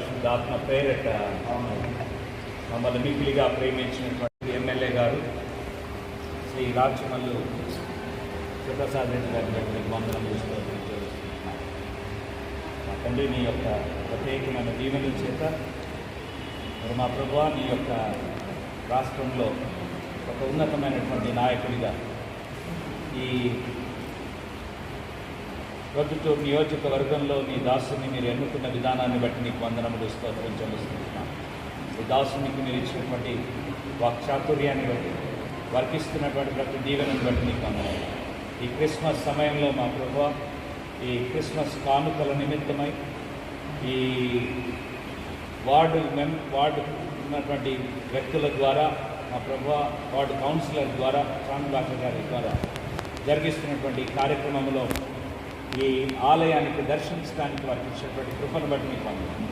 పరిశుద్ధాత్మ పేరట మమ్మల్ని మిగిలిగా ప్రేమించినటువంటి ఎమ్మెల్యే గారు శ్రీ రాచమల్లు శివప్రసాద్ రెడ్డి గారి దగ్గర వందనం మా తండ్రి నీ యొక్క ప్రత్యేకమైన దీవెనల చేత మరి మా ప్రభు నీ యొక్క రాష్ట్రంలో ఒక ఉన్నతమైనటువంటి నాయకుడిగా ఈ ప్రొద్దుటూరు నియోజకవర్గంలో నీ దాసుని మీరు ఎన్నుకున్న విధానాన్ని బట్టి నీకు వందనములు స్తోత్రం చెల్లిస్తున్నాను ఈ దాసునికి మీరు ఇచ్చినటువంటి వాక్చాతుర్యాన్ని బట్టి వర్కిస్తున్నటువంటి ప్రతి దీవెనని బట్టి నీకు వందనములు. ఈ క్రిస్మస్ సమయంలో మా ప్రభు ఈ క్రిస్మస్ కానుకల నిమిత్తమై ఈ వార్డు మెం వార్డు ఉన్నటువంటి వ్యక్తుల ద్వారా మా ప్రభు వార్డు కౌన్సిలర్ ద్వారా చాంద్రాక గారి ద్వారా జరిగిస్తున్నటువంటి కార్యక్రమంలో ఈ ఆలయానికి దర్శించడానికి వారికి ఇచ్చినటువంటి కృపను బట్టి మీకు వందనాలు.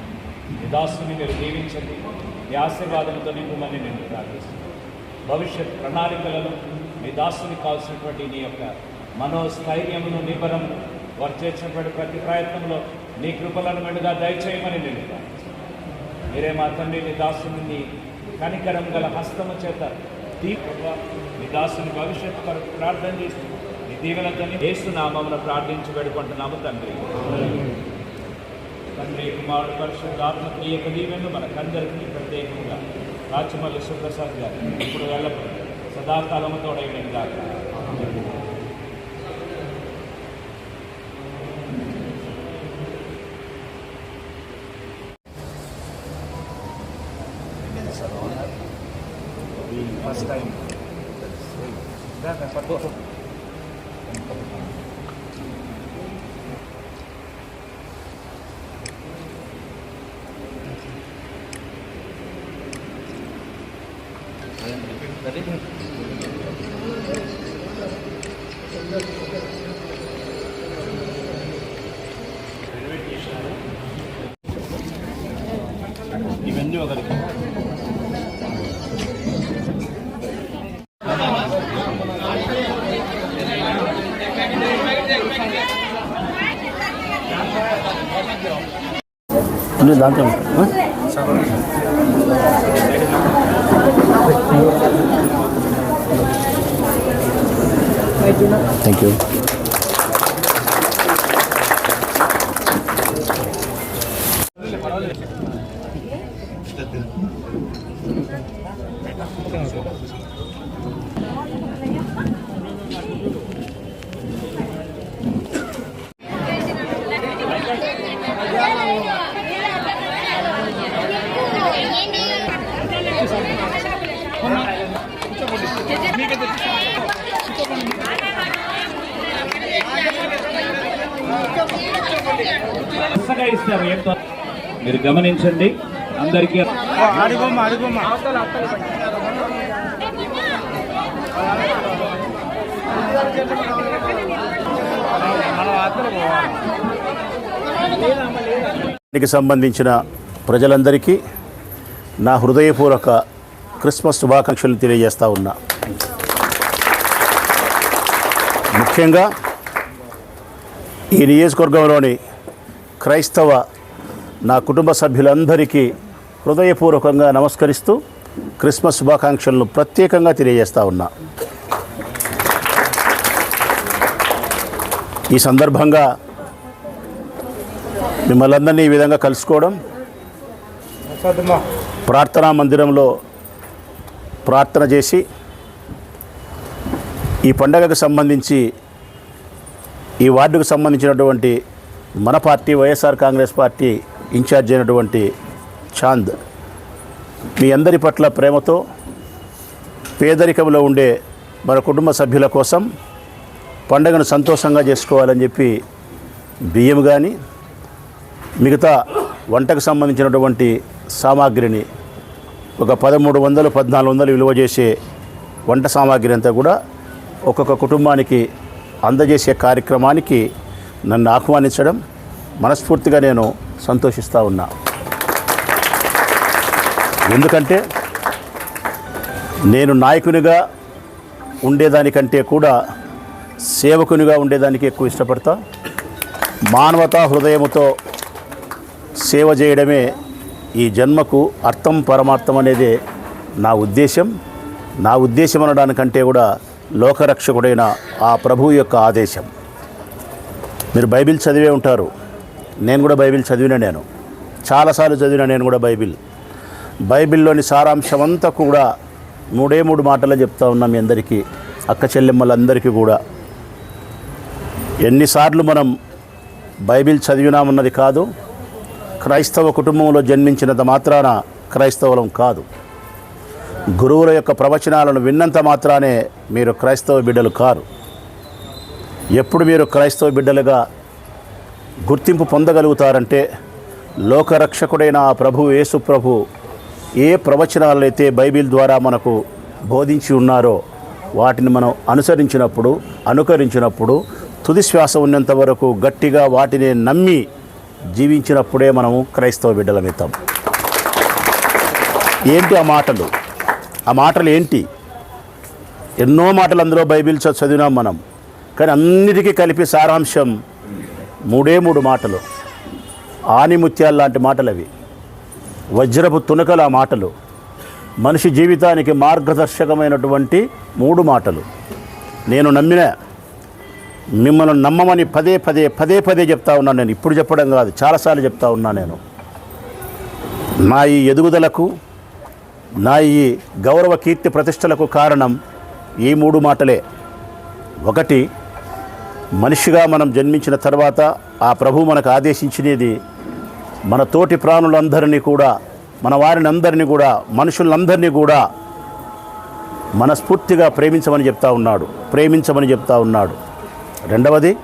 ఈ దాసుని మీరు దీవించండి. మీ ఆశీర్వాదంతో నింపుమని నేను ప్రార్థిస్తున్నాను. భవిష్యత్ ప్రణాళికలలో మీ దాసుని కావాల్సినటువంటి నీ యొక్క మనోస్థైర్యమును నిబరం వారు చేసినటువంటి ప్రతి ప్రయత్నంలో నీ కృపలను మెండుగా దయచేయమని నేను ప్రార్థిస్తున్నాను. మీరే మా తండ్రి నీ దాసుని నీ కనికరం గల హస్తము చేత దీప నీ దాసుని భవిష్యత్తు కొరకు ప్రార్థన చేసి దీవెనతని దీవెనతో నామమున ప్రార్థించి పెడుకుంటున్నాము తండ్రి. తండ్రి కుమారుడు పరిశుద్ధ ఆత్మక్రియ యొక్క దీవెను మనకందరికీ ప్రత్యేకంగా రాచమల్లి సుప్రసాద్ గారు ఇప్పుడు వెళ్ళప్పుడు సదాకాలముతో తోడైన దాకా ఇవన్నీ ఒకరికి. అన్నీ దాంట్లో ఉంటాయి, ఆ? ఎంతో మీరు గమనించండి. అందరికీ దీనికి సంబంధించిన ప్రజలందరికీ నా హృదయపూర్వక క్రిస్మస్ శుభాకాంక్షలు తెలియజేస్తా ఉన్నా. ముఖ్యంగా ఈ నియోజకవర్గంలోని క్రైస్తవ నా కుటుంబ సభ్యులందరికీ హృదయపూర్వకంగా నమస్కరిస్తూ క్రిస్మస్ శుభాకాంక్షలను ప్రత్యేకంగా తెలియజేస్తా ఉన్నా. ఈ సందర్భంగా మిమ్మల్ని అందరినీ ఈ విధంగా కలుసుకోవడం ప్రార్థనా మందిరంలో ప్రార్థన చేసి ఈ పండగకు సంబంధించి ఈ వార్డుకు సంబంధించినటువంటి మన party YSR Congress party incharge అయినటువంటి చాంద్ మీ అందరి పట్ల ప్రేమతో పేదరికంలో ఉండే మన కుటుంబ సభ్యుల కోసం పండుగను సంతోషంగా చేసుకోవాలని చెప్పి బియ్యం కానీ మిగతా వంటకు సంబంధించినటువంటి సామాగ్రిని ఒక పదమూడు వందలు పద్నాలుగు వందలు విలువ చేసే వంట సామాగ్రి అంతా కూడా ఒక్కొక్క కుటుంబానికి అందజేసే కార్యక్రమానికి నన్ను ఆహ్వానించడం మనస్ఫూర్తిగా నేను సంతోషిస్తూ ఉన్నా. ఎందుకంటే నేను నాయకునిగా ఉండేదానికంటే కూడా సేవకునిగా ఉండేదానికి ఎక్కువ ఇష్టపడతా. మానవతా హృదయముతో సేవ చేయడమే ఈ జన్మకు అర్థం పరమార్థం అనేదే నా ఉద్దేశం నా ఉద్దేశం అనడానికంటే కూడా లోకరక్షకుడైన ఆ ప్రభువు యొక్క ఆదేశం. మీరు బైబిల్ చదివే ఉంటారు. నేను కూడా బైబిల్ చదివిన నేను. చాలాసార్లు చదివిన నేను కూడా బైబిల్. బైబిల్లోని సారాంశం అంతా కూడా మూడే మూడు మాటలు చెప్తా ఉన్నాం మీ అందరికీ అక్క చెల్లెమ్మలందరికీ కూడా. ఎన్నిసార్లు మనం బైబిల్ చదివినామన్నది కాదు క్రైస్తవ కుటుంబంలో జన్మించినంత మాత్రాన క్రైస్తవులం కాదు. గురువుల యొక్క ప్రవచనాలను విన్నంత మాత్రానే మీరు క్రైస్తవ బిడ్డలు కారు. ఎప్పుడు మీరు క్రైస్తవ బిడ్డలుగా గుర్తింపు పొందగలుగుతారంటే లోకరక్షకుడైన ఆ ప్రభు యేసు ప్రభు ఏ ప్రవచనాలైతే బైబిల్ ద్వారా మనకు బోధించి ఉన్నారో వాటిని మనం అనుసరించినప్పుడు అనుకరించినప్పుడు తుది శ్వాస ఉన్నంత వరకు గట్టిగా వాటిని నమ్మి జీవించినప్పుడే మనము క్రైస్తవ బిడ్డలమవుతాం ఏంటి ఆ మాటలు? ఆ మాటలు ఏంటి? ఎన్నో మాటలు అందులో బైబిల్ చదివినాం మనం. కానీ అన్నిటికీ కలిపి సారాంశం మూడే మూడు మాటలు. ఆనిముత్యాలు లాంటి మాటలు అవి వజ్రపు తునకల ఆ మాటలు. మనిషి జీవితానికి మార్గదర్శకమైనటువంటి మూడు మాటలు. నేను నమ్మిన మిమ్మల్ని నమ్మమని పదే పదే పదే పదే చెప్తా ఉన్నాను నేను. ఇప్పుడు చెప్పడం కాదు చాలాసార్లు చెప్తా ఉన్నా నేను. నా ఈ ఎదుగుదలకు నా ఈ గౌరవ కీర్తి ప్రతిష్టలకు కారణం ఈ మూడు మాటలే. ఒకటి మనిషిగా మనం జన్మించిన తర్వాత ఆ ప్రభు మనకు ఆదేశించినది మన తోటి ప్రాణులందరినీ కూడా మన వారిని అందరినీ కూడా మనుషులందరినీ కూడా మనస్ఫూర్తిగా ప్రేమించమని చెప్తా ఉన్నాడు ప్రేమించమని చెప్తా ఉన్నాడు. రెండవది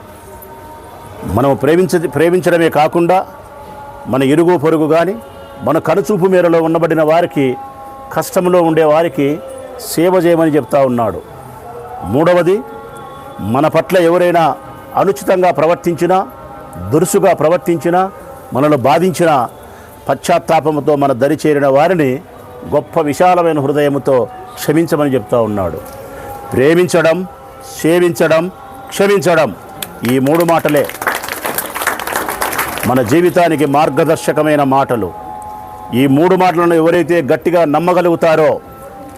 మనం ప్రేమించ ప్రేమించడమే కాకుండా మన ఇరుగు పొరుగు కానీ మన కనుచూపు మేరలో ఉండబడిన వారికి కష్టంలో ఉండే వారికి సేవ చేయమని చెప్తా ఉన్నాడు. మూడవది మన పట్ల ఎవరైనా అనుచితంగా ప్రవర్తించినా దురుసుగా ప్రవర్తించినా మనలో బాధించిన పశ్చాత్తాపంతో మన దరి చేరిన వారిని గొప్ప విశాలమైన హృదయముతో క్షమించమని చెప్తా ఉన్నాడు. ప్రేమించడం సేవించడం క్షమించడం ఈ మూడు మాటలే. మన జీవితానికి మార్గదర్శకమైన మాటలు. ఈ మూడు మాటలను ఎవరైతే గట్టిగా నమ్మగలుగుతారో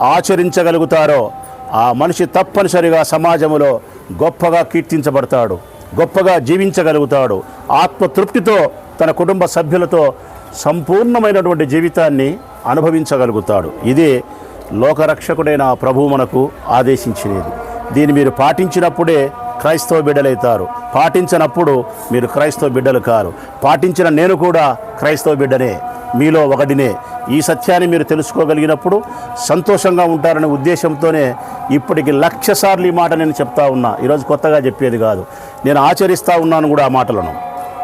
ఆచరించగలుగుతారో ఆ మనిషి తప్పనిసరిగా సమాజంలో గొప్పగా కీర్తించబడతాడు గొప్పగా జీవించగలుగుతాడు. ఆత్మతృప్తితో తన కుటుంబ సభ్యులతో సంపూర్ణమైనటువంటి జీవితాన్ని అనుభవించగలుగుతాడు. ఇదే లోకరక్షకుడైన ప్రభువు మనకు ఆదేశించినది. దీన్ని మీరు పాటించినప్పుడే క్రైస్తవ బిడ్డలైతారు. పాటించినప్పుడు మీరు క్రైస్తవ బిడ్డలు కారు. పాటించిన నేను కూడా క్రైస్తవ బిడ్డనే. మీలో ఒకటినే ఈ సత్యాన్ని మీరు తెలుసుకోగలిగినప్పుడు సంతోషంగా ఉంటారనే ఉద్దేశంతోనే ఇప్పటికి లక్ష సార్లు ఈ మాట నేను చెప్తా ఉన్నా. ఈరోజు కొత్తగా చెప్పేది కాదు. నేను ఆచరిస్తూ ఉన్నాను కూడా ఆ మాటలను.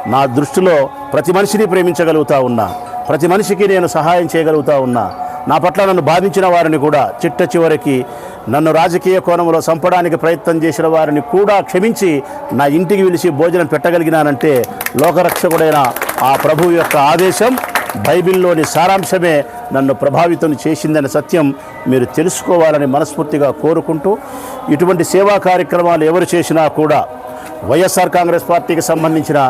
నా దృష్టిలో ప్రతి మనిషిని ప్రేమించగలుగుతా ఉన్నా. ప్రతి మనిషికి నేను సహాయం చేయగలుగుతా ఉన్నా. నా పట్ల నన్ను బాధించిన వారిని కూడా చిట్ట చివరికి నన్ను రాజకీయ కోణంలో చంపడానికి ప్రయత్నం చేసిన వారిని కూడా క్షమించి నా ఇంటికి పిలిచి భోజనం పెట్టగలిగినానంటే లోకరక్షకుడైన ఆ ప్రభువు యొక్క ఆదేశం బైబిల్లోని సారాంశమే నన్ను ప్రభావితం చేసిందనే సత్యం మీరు తెలుసుకోవాలని మనస్ఫూర్తిగా కోరుకుంటూ ఇటువంటి సేవా కార్యక్రమాలు ఎవరు చేసినా కూడా వైఎస్ఆర్ కాంగ్రెస్ పార్టీకి సంబంధించిన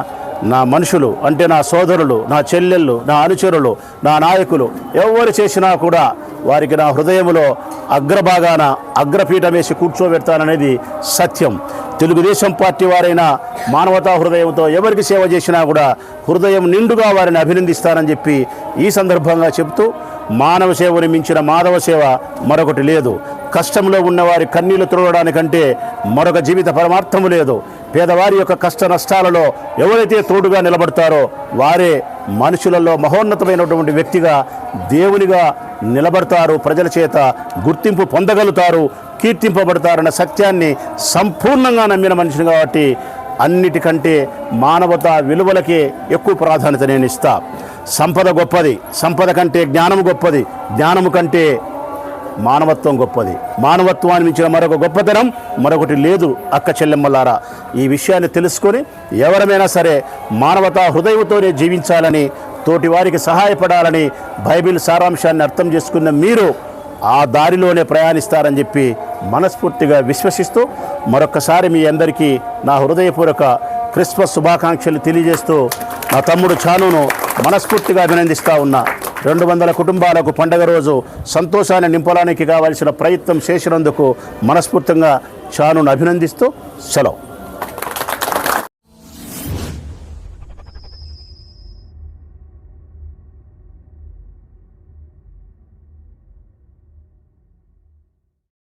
నా మనుషులు అంటే నా సోదరులు నా చెల్లెళ్ళు నా అనుచరులు నా నాయకులు ఎవరు చేసినా కూడా వారికి నా హృదయంలో అగ్రభాగాన అగ్రపీఠం వేసి కూర్చోబెడతాననేది సత్యం. తెలుగుదేశం పార్టీ వారైనా మానవతా హృదయంతో ఎవరికి సేవ చేసినా కూడా హృదయం నిండుగా వారిని అభినందిస్తానని చెప్పి ఈ సందర్భంగా చెప్తూ మానవ సేవని మించిన మాధవ సేవ మరొకటి లేదు. కష్టంలో ఉన్నవారి కన్నీళ్ళు తుడవడానికంటే మరొక జీవిత పరమార్థము లేదు. పేదవారి యొక్క కష్ట నష్టాలలో ఎవరైతే తోడుగా నిలబడతారో వారే మనుషులలో మహోన్నతమైనటువంటి వ్యక్తిగా దేవునిగా నిలబడతారు. ప్రజల చేత గుర్తింపు పొందగలుగుతారు. కీర్తింపబడతారన్న సత్యాన్ని సంపూర్ణంగా నమ్మిన మనిషిని కాబట్టి అన్నిటికంటే మానవత విలువలకే ఎక్కువ ప్రాధాన్యత నేను ఇస్తా. సంపద గొప్పది. సంపద కంటే జ్ఞానం గొప్పది. జ్ఞానము కంటే మానవత్వం గొప్పది. మానవత్వాన్ని మించిన మరొక గొప్పతనం మరొకటి లేదు అక్క చెల్లెమ్మలారా. ఈ విషయాన్ని తెలుసుకొని ఎవరమైనా సరే మానవతా హృదయంతోనే జీవించాలని తోటి వారికి సహాయపడాలని బైబిల్ సారాంశాన్ని అర్థం చేసుకున్న మీరు ఆ దారిలోనే ప్రయాణిస్తారని చెప్పి మనస్ఫూర్తిగా విశ్వసిస్తూ మరొకసారి మీ అందరికీ నా హృదయపూర్వక క్రిస్మస్ శుభాకాంక్షలు తెలియజేస్తూ నా తమ్ముడు చానును మనస్ఫూర్తిగా అభినందిస్తూ ఉన్నా. రెండు వందల కుటుంబాలకు పండగ రోజు సంతోషాన్ని నింపడానికి కావాల్సిన ప్రయత్నం చేసినందుకు మనస్ఫూర్తిగా చానును అభినందిస్తూ సెలవు.